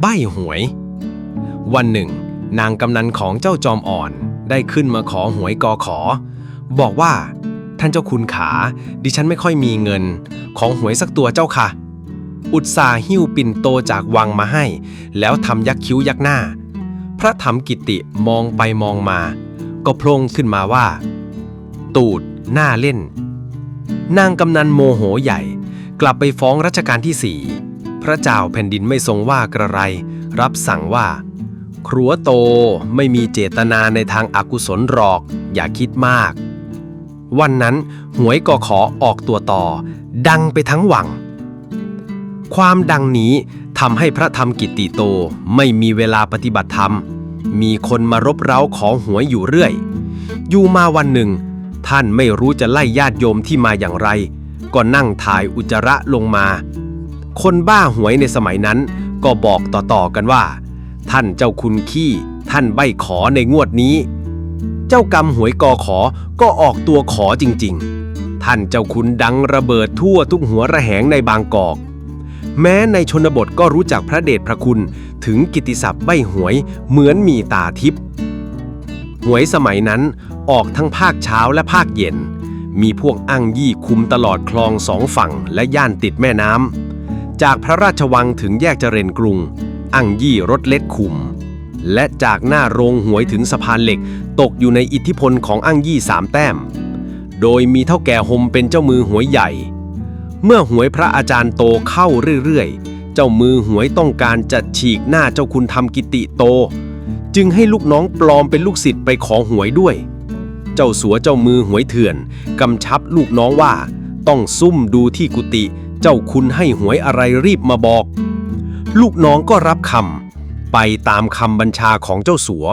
ใบ้หวย วันหนึ่ง นางกำนันของเจ้าจอมอ่อนได้ขึ้นมาขอหวยกอขอ บอกว่า ท่านเจ้าคุณขา ดิฉันไม่ค่อยมีเงิน ของหวยสักตัวเจ้าค่ะ อุตสาห์หิ้วปิ่นโตจากวังมาให้ แล้วทำยักคิ้วยักหน้า พระธรรมกิติมองไปมองมา ก็โพลงขึ้นมาว่า ตูดหน้าเล่น นางกำนันโมโหใหญ่ กลับไปฟ้องรัชกาลที่สี่ พระเจ้าแผ่นดินไม่ทรงว่ากระไร รับสั่งว่า ครัวโตไม่มีเจตนาในทางอากุศลหรอก อย่าคิดมาก วันนั้นหวยกอขอออกตัวต่อ ดังไปทั้งวัง ความดังนี้ทำให้พระธรรมกิตติโตไม่มีเวลาปฏิบัติธรรม มีคนมารบเร้าขอหวยอยู่เรื่อย อยู่มาวันหนึ่ง ท่านไม่รู้จะไล่ญาติโยมที่มาอย่างไร ก็นั่งถ่ายอุจจาระลงมา คนบ้าหวยในสมัยนั้น ก็บอกต่อๆกันว่า ท่านเจ้าคุณขี้ ท่านใบขอในงวดนี้ เจ้ากรรมหวยกอขอก็ออกตัวขอจริงๆ ท่านเจ้าคุณดังระเบิดทั่วทุกหัวระแหงในบางกอก แม้ในชนบทก็รู้จักพระเดชพระคุณถึงกิติศัพท์ใบหวยเหมือนมีตาทิพย์หวยสมัยนั้นออกทั้งภาคเช้าและภาคเย็น มีพวกอั้งยี่คุมตลอดคลองสองฝั่งและย่านติดแม่น้ำ จากพระราชวังถึงแยกเจริญกรุง อั้งยี่รถเล็กคุม และจากหน้าโรงหวยถึงสะพานเหล็ก ตกอยู่ในอิทธิพลของอั้งยี่สามแต้ม โดยมีเท่าแก่หมเป็นเจ้ามือหวยใหญ่ เมื่อหวยพระอาจารย์โตเข้าเรื่อยๆ เจ้ามือหวยต้องการจะฉีกหน้าเจ้าคุณทำกิติโต จึงให้ลูกน้องปลอมเป็นลูกศิษย์ไปขอหวยด้วย เจ้าสัวเจ้ามือหวยเถื่อนกำชับลูกน้องว่าต้องซุ่มดูที่กุฏิ จ้าคุณให้หวยอะไรรีบมาบอก ลูกน้องก็รับคำไปตามคำบัญชาของเจ้าสัว